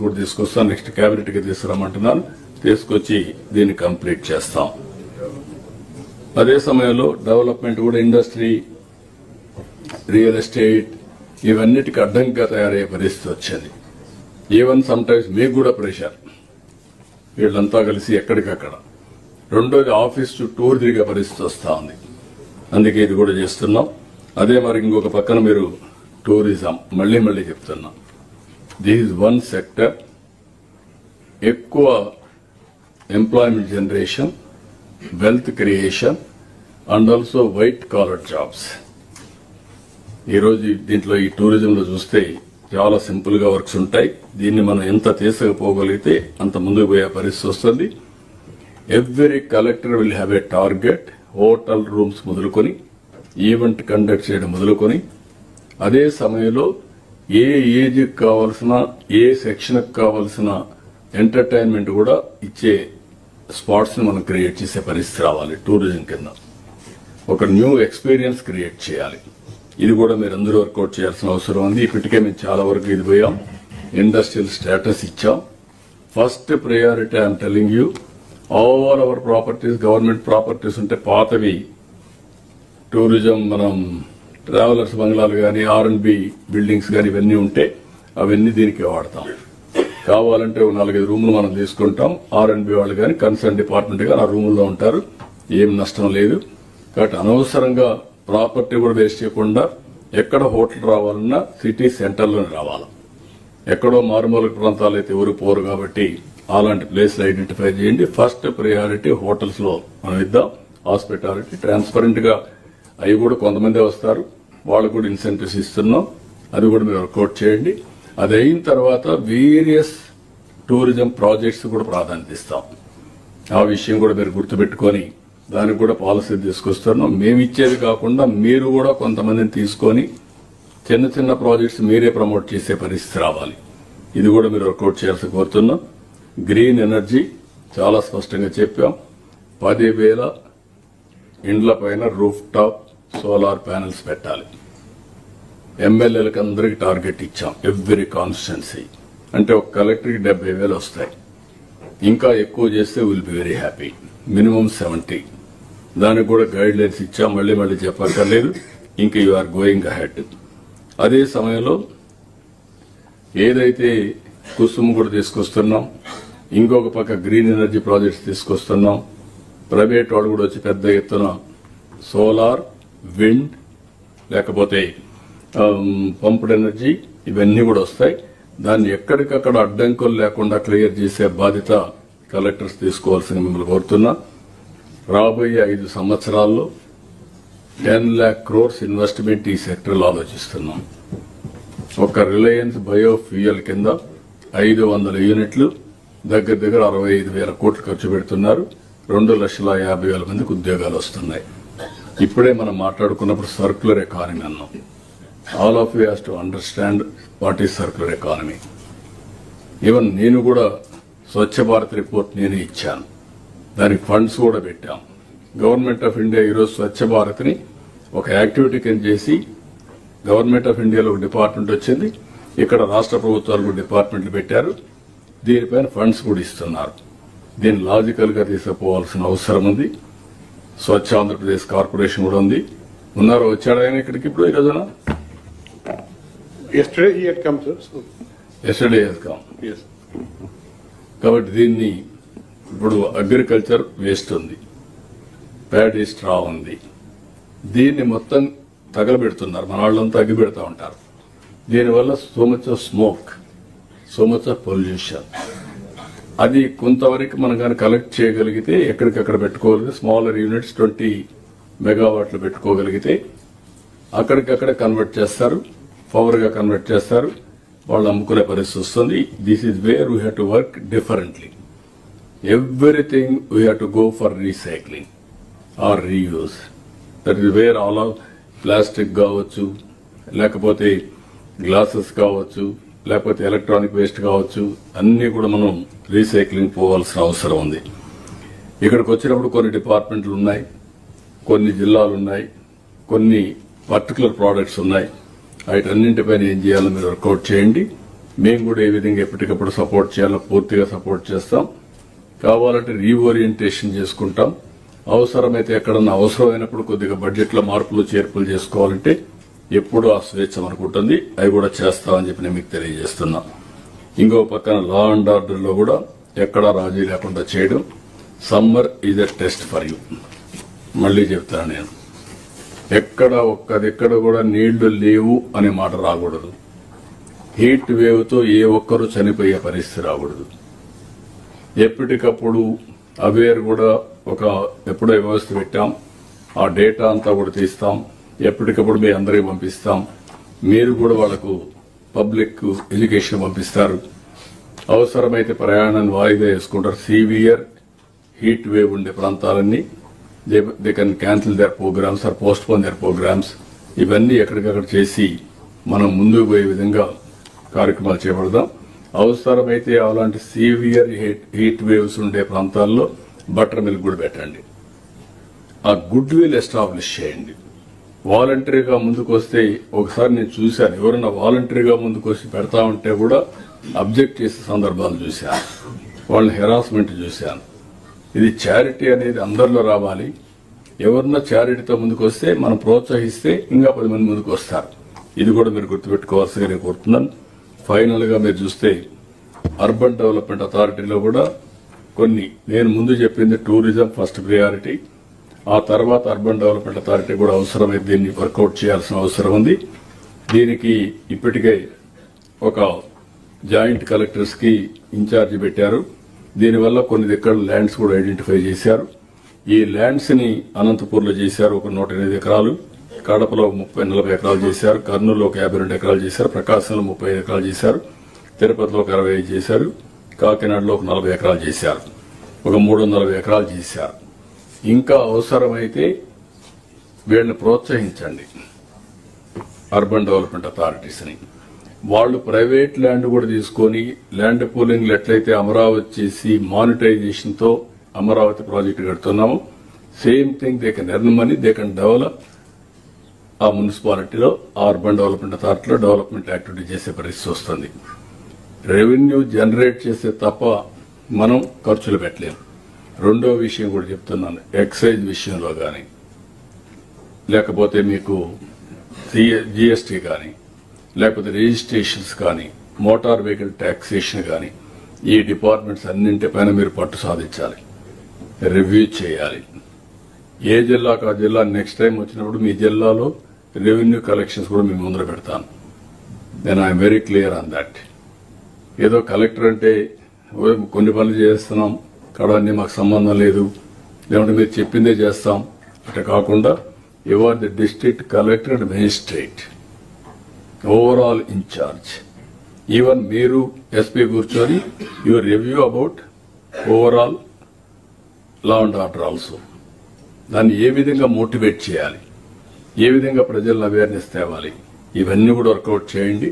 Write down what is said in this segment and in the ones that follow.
కూడా తీసుకొస్తాను నెక్స్ట్ క్యాబినెట్కి తీసుకురామంటున్నాను తీసుకొచ్చి దీన్ని కంప్లీట్ చేస్తాం. అదే సమయంలో డెవలప్మెంట్ కూడా ఇండస్ట్రీ రియల్ ఎస్టేట్ ఇవన్నిటికి అడ్డంగా తయారయ్యే పరిస్థితి వచ్చింది. ఈవెన్ సమ్ టైమ్స్ మీకు కూడా ప్రెషర్ వీళ్ళంతా కలిసి ఎక్కడికక్కడ. రెండోది ఆఫీస్ టూర్ తిరిగే పరిస్థితి వస్తా ఉంది. అందుకే ఇది కూడా చేస్తున్నాం. అదే మరి ఇంకొక పక్కన మీరు టూరిజం మళ్ళీ మళ్ళీ చెప్తున్నాం. దిస్ వన్ సెక్టర్ ఎక్కువ employment generation wealth creation and also white collar jobs ఈరోజు దీంట్లో ఈ టూరిజంలో చూస్తే చాలా సింపుల్గా వర్క్స్ ఉంటాయి. దీన్ని మనం ఎంత తీసుకుపోగలిగితే అంత ముందుకు పోయే పరిస్థితి వస్తుంది. Every collector will have a target hotel rooms మొదలుకొని ఈవెంట్ కండక్ట్ చేయడం మొదలుకొని అదే సమయంలో ఏ ఏజ్కి కావాల్సిన ఏ సెక్షన్కి కావాల్సిన ఎంటర్టైన్మెంట్ కూడా ఇచ్చే స్పాట్స్ని మనం క్రియేట్ చేసే పరిస్థితి రావాలి టూరిజం కింద. ఒక న్యూ ఎక్స్పీరియన్స్ క్రియేట్ చేయాలి. ఇది కూడా మీరు అందరూ వర్కౌట్ చేయాల్సిన అవసరం ఉంది. ఇప్పటికే మేము చాలా వరకు ఇది పోయాం. ఇండస్ట్రియల్ స్టేటస్ ఇచ్చాం. First priority I'm telling you all our properties government properties ఉంటే పాతవి. టూరిజం మనం ట్రావెలర్స్ బంగ్లాలు కానీ ఆర్ అండ్ బి బిల్డింగ్స్ కానీ ఇవన్నీ ఉంటే అవన్నీ దీనికి వాడతాం. కావాలంటే నాలుగైదు రూములు మనం తీసుకుంటాం. ఆర్ అండ్ బి వాళ్ళు కానీ కన్సర్న్ డిపార్ట్మెంట్ కానీ ఆ రూముల్లో ఉంటారు. ఏం నష్టం లేదు. కాబట్టి అనవసరంగా ప్రాపర్టీ కూడా వేస్ట్ చేయకుండా ఎక్కడ హోటల్ రావాలన్నా సిటీ సెంటర్లోనే రావాలి. ఎక్కడో మారుమూల ప్రాంతాలు అయితే ఎవరు పోరు కాబట్టి అలాంటి ప్లేస్లు ఐడెంటిఫై చేయండి. ఫస్ట్ ప్రయారిటీ హోటల్స్లో మనం ఇద్దాం. హాస్పిటాలిటీ ట్రాన్స్పరెంట్గా అవి కూడా కొంతమంది వస్తారు. వాళ్ళకు కూడా ఇన్సెంటివ్స్ ఇస్తున్నాం. అది కూడా మీరు వర్కౌట్ చేయండి. అది అయిన తర్వాత వేరియస్ టూరిజం ప్రాజెక్ట్స్ కూడా ప్రాధాన్యత ఇస్తాం. ఆ విషయం కూడా మీరు గుర్తుపెట్టుకొని దానికి కూడా పాలసీ తీసుకొస్తున్నాం. మేము ఇచ్చేది కాకుండా మీరు కూడా కొంతమందిని తీసుకొని చిన్న చిన్న ప్రాజెక్ట్స్ మీరే ప్రమోట్ చేసే పరిస్థితి రావాలి. ఇది కూడా మీరు వర్కౌట్ చేయాల్సి కోరుతున్నాం. గ్రీన్ ఎనర్జీ చాలా స్పష్టంగా చెప్పాం. పదివేల ఇండ్ల పైన రూఫ్ టాప్ సోలార్ ప్యానెల్స్ పెట్టాలి. ఎమ్మెల్యేలకు అందరికి టార్గెట్ ఇచ్చాం. ఎవ్రీ కాన్స్టిట్యున్సీ అంటే ఒక కలెక్టర్కి డెబ్బై వేలు వస్తాయి. ఇంకా ఎక్కువ చేస్తే will be very happy minimum seventy దానికి కూడా గైడ్ లైన్స్ ఇచ్చాం. మళ్ళీ మళ్ళీ చెప్పక్కర్లేదు. ఇంకా యు ఆర్ గోయింగ్ అహెడ్ అదే సమయంలో ఏదైతే కుసుమ కూడా తీసుకొస్తున్నాం ఇంకొక పక్క గ్రీన్ ఎనర్జీ ప్రాజెక్ట్స్ తీసుకొస్తున్నాం. ప్రైవేట్ వాళ్ళు కూడా వచ్చి పెద్ద ఎత్తున సోలార్ విండ్ లేకపోతే Um, పంప్డ్ ఎనర్జీ ఇవన్నీ కూడా వస్తాయి. దాన్ని ఎక్కడికక్కడ అడ్డంకులు లేకుండా క్లియర్ చేసే బాధ్యత కలెక్టర్స్ తీసుకోవాల్సిన మిమ్మల్ని కోరుతున్నా. రాబోయే ఐదు సంవత్సరాల్లో టెన్ ల్యాక్ క్రోర్స్ ఇన్వెస్ట్మెంట్ ఈ సెక్టర్లో ఆలోచిస్తున్నాం. ఒక రిలయన్స్ బయోఫ్యూయల్ కింద ఐదు వందల యూనిట్లు దగ్గర దగ్గర అరవై ఐదు వేల కోట్లు ఖర్చు పెడుతున్నారు. రెండు లక్షల యాభై వేల మందికి ఉద్యోగాలు వస్తున్నాయి. ఇప్పుడే మనం మాట్లాడుకున్నప్పుడు సర్క్యులర్ ఎకానమీ అన్నాం. All of you has to understand what is circular economy even నేను కూడా స్వచ్ఛ భారత్ రిపోర్ట్ నేనే ఇచ్చాను. దానికి ఫండ్స్ కూడా పెట్టాం. గవర్నమెంట్ ఆఫ్ ఇండియా ఈరోజు స్వచ్ఛ భారత్ని ఒక యాక్టివిటీ కింద చేసి గవర్నమెంట్ ఆఫ్ ఇండియాలో ఒక డిపార్ట్మెంట్ వచ్చింది. ఇక్కడ రాష్ట్ర ప్రభుత్వాలు కూడా డిపార్ట్మెంట్లు పెట్టారు. దీనిపైన ఫండ్స్ కూడా ఇస్తున్నారు. దీన్ని లాజికల్గా తీసుకుపోవాల్సిన అవసరం ఉంది. స్వచ్ఛ ఆంధ్రప్రదేశ్ కార్పొరేషన్ కూడా ఉంది. ఉన్నారు వచ్చాడు ఆయన ఇక్కడికి ఇప్పుడు ఈ రోజున. Yesterday he had come, sir. So, yesterday come yes. కాబట్టి దీన్ని ఇప్పుడు అగ్రికల్చర్ వేస్ట్ ఉంది. ప్యాడీ స్ట్రా ఉంది. దీన్ని మొత్తం తగలబెడుతున్నారు. మన వాళ్ళంతా అగ్గి పెడతా ఉంటారు. దీనివల్ల so much of smoke so much of pollution అది కొంతవరకు మనం కానీ కలెక్ట్ చేయగలిగితే ఎక్కడికక్కడ పెట్టుకోగలిగితే స్మాలర్ యూనిట్స్ ట్వంటీ మెగావాట్లు పెట్టుకోగలిగితే అక్కడికక్కడ కన్వర్ట్ చేస్తారు. పవర్గా కన్వర్ట్ చేస్తారు. వాళ్ళు అమ్ముకునే పరిస్థితి వస్తుంది. This is where we have to work differently everything we have to go for recycling or reuse that is where all of plastic కావచ్చు లేకపోతే గ్లాసెస్ కావచ్చు లేకపోతే ఎలక్ట్రానిక్ వేస్ట్ కావచ్చు అన్నీ కూడా మనం రీసైక్లింగ్ పోవాల్సిన అవసరం ఉంది. ఇక్కడికి వచ్చినప్పుడు కొన్ని డిపార్ట్మెంట్లు ఉన్నాయి కొన్ని జిల్లాలు ఉన్నాయి కొన్ని పర్టికులర్ ప్రోడక్ట్స్ ఉన్నాయి. వాటన్నింటిపైన ఏం చేయాలో మీరు వర్కౌట్ చేయండి. మేము కూడా ఏ విధంగా ఎప్పటికప్పుడు సపోర్ట్ చేయాలో పూర్తిగా సపోర్ట్ చేస్తాం. కావాలంటే రీఓరియంటేషన్ చేసుకుంటాం. అవసరమైతే ఎక్కడన్నా అవసరమైనప్పుడు కొద్దిగా బడ్జెట్లో మార్పులు చేర్పులు చేసుకోవాలంటే ఎప్పుడూ ఆ స్వేచ్ఛ అనుకుంటుంది అవి కూడా చేస్తామని చెప్పి నేను మీకు తెలియజేస్తున్నా. ఇంకో పక్కన లా అండ్ ఆర్డర్లో కూడా ఎక్కడా రాజీ లేకుండా చేయడం. Summer is a test for you మళ్ళీ చెప్తాను నేను. ఎక్కడ ఒక్కదెక్కడ కూడా నీళ్ళు లేవు అనే మాట రాకూడదు. హీట్ వేవ్తో ఏ ఒక్కరూ చనిపోయే పరిస్థితి రాకూడదు. ఎప్పటికప్పుడు అవేర్ కూడా ఒక ఎప్పుడో వ్యవస్థ పెట్టాం. ఆ డేటా అంతా కూడా తీస్తాం. ఎప్పటికప్పుడు మీ అందరికి పంపిస్తాం. మీరు కూడా వాళ్ళకు పబ్లిక్ ఎడ్యుకేషన్ పంపిస్తారు. అవసరమైతే ప్రయాణాన్ని వాయిదా వేసుకుంటారు. సీవియర్ హీట్ వేవ్ ఉండే ప్రాంతాలన్నీ they can cancel their programmes or postpone their programmes ఇవన్నీ ఎక్కడికక్కడ చేసి మనం ముందుకు పోయే విధంగా కార్యక్రమాలు చేపడదాం. అవసరమైతే అలాంటి సీవియర్ హీట్ వేవ్స్ ఉండే ప్రాంతాల్లో బటర్ మిల్క్ కూడా పెట్టండి. ఆ గుడ్ విల్ ఎస్టాబ్లిష్ చేయండి వాలంటరీగా ముందుకు వస్తే ఒకసారి నేను చూశాను. ఎవరైనా వాలంటరీగా ముందుకు వచ్చి పెడతా ఉంటే కూడా అబ్జెక్ట్ చేసే సందర్భాలు చూశాను. వాళ్ళని హెరాస్మెంట్ చూశాను. ఇది చారిటీ అనేది అందరిలో రావాలి. ఎవరన్నా చారిటీతో ముందుకు వస్తే మనం ప్రోత్సహిస్తే ఇంకా పది మంది ముందుకు వస్తారు. ఇది కూడా మీరు గుర్తుపెట్టుకోవాల్సిందిగా నేను కోరుతున్నాను. ఫైనల్గా మీరు చూస్తే అర్బన్ డెవలప్మెంట్ అథారిటీలో కూడా కొన్ని నేను ముందు చెప్పింది టూరిజం ఫస్ట్ ప్రియారిటీ ఆ తర్వాత అర్బన్ డెవలప్మెంట్ అథారిటీ కూడా అవసరమై దీన్ని వర్కౌట్ చేయాల్సిన అవసరం ఉంది. దీనికి ఇప్పటికే ఒక జాయింట్ కలెక్టర్స్కి పెట్టారు. దీనివల్ల కొన్ని దగ్గర ల్యాండ్స్ కూడా ఐడెంటిఫై చేశారు. ఈ ల్యాండ్స్ని అనంతపూర్లో చేశారు ఒక నూట ఎనిమిది ఎకరాలు కడపలో ముప్పై నలభై ఎకరాలు చేశారు కర్నూలులో ఒక యాభై రెండు ఎకరాలు చేశారు ప్రకాశంలో ముప్పై ఐదు ఎకరాలు చేశారు తిరుపతిలో ఒక అరవై ఐదు చేశారు కాకినాడలో ఒక నలభై ఎకరాలు చేశారు ఒక మూడు నలభై ఎకరాలు చేశారు. ఇంకా అవసరమైతే వీళ్ళని ప్రోత్సహించండి. అర్బన్ డెవలప్మెంట్ అథారిటీస్ని వాళ్ళు ప్రైవేట్ ల్యాండ్ కూడా తీసుకొని ల్యాండ్ పూలింగ్ ఎట్లయితే అమరావతి చేసి మానిటైజేషన్తో Amaravati project కడుతున్నాము same thing they can earn money they can develop ఆ మున్సిపాలిటీలో అర్బన్ డెవలప్మెంట్ అథారిటీలో డెవలప్మెంట్ యాక్టివిటీ చేసే పరిస్థితి వస్తుంది. రెవెన్యూ జనరేట్ చేసే తప్ప మనం ఖర్చులు పెట్టలేము రెండో విషయం కూడా చెప్తున్నాను ఎక్సైజ్ విషయంలో కానీ లేకపోతే మీకు జిఎస్టీ కానీ లేకపోతే రిజిస్ట్రేషన్స్ కానీ మోటార్ వెహికల్ ట్యాక్సేషన్ కానీ ఈ డిపార్ట్మెంట్స్ అన్నింటిపైన మీరు పట్టు సాధించాలి. రివ్యూ చేయాలి. ఏ జిల్లాకు ఆ జిల్లా నెక్స్ట్ టైం వచ్చినప్పుడు మీ జిల్లాలో రెవెన్యూ కలెక్షన్స్ కూడా మీ ముందర పెడతాను. నేను I'm very clear on that. ఏదో కలెక్టర్ అంటే కొన్ని పనులు చేస్తున్నాం కాడ మాకు సంబంధం లేదు. లేకుంటే మీరు చెప్పిందే చేస్తాం. అట్లా కాకుండా you are the district collector and magistrate. Overall in-charge even మీరు ఎస్పీ కూర్చొని your review about overall law and order also దాన్ని ఏ విధంగా మోటివేట్ చేయాలి? ఏ విధంగా ప్రజలను అవేర్నెస్ తేవాలి? ఇవన్నీ కూడా వర్కౌట్ చేయండి.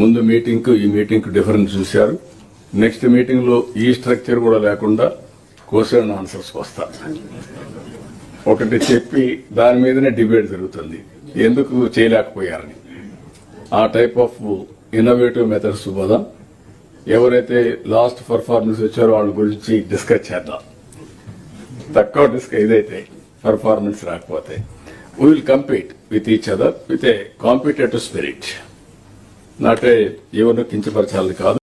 ముందు మీటింగ్కు ఈ మీటింగ్కు డిఫరెన్స్ చూశారు. నెక్స్ట్ మీటింగ్లో ఈ స్ట్రక్చర్ కూడా లేకుండా క్వశ్చన్ ఆన్సర్స్ వస్తారు ఒకటి చెప్పి దాని మీదనే డిబేట్ జరుగుతుంది. ఎందుకు చేయలేకపోయారని. ఆ టైప్ ఆఫ్ ఇన్నోవేటివ్ మెథడ్స్ పోదాం ఎవరైతే లాస్ట్ పర్ఫార్మెన్స్ వచ్చారో వాళ్ళ గురించి డిస్కస్ చేద్దాం. తక్కువ డిస్క్ ఇదైతే పర్ఫార్మెన్స్ రాకపోతే we will compete with each other with a competitive spirit నాటే ఎవరిని కించపరచాలని కాదు.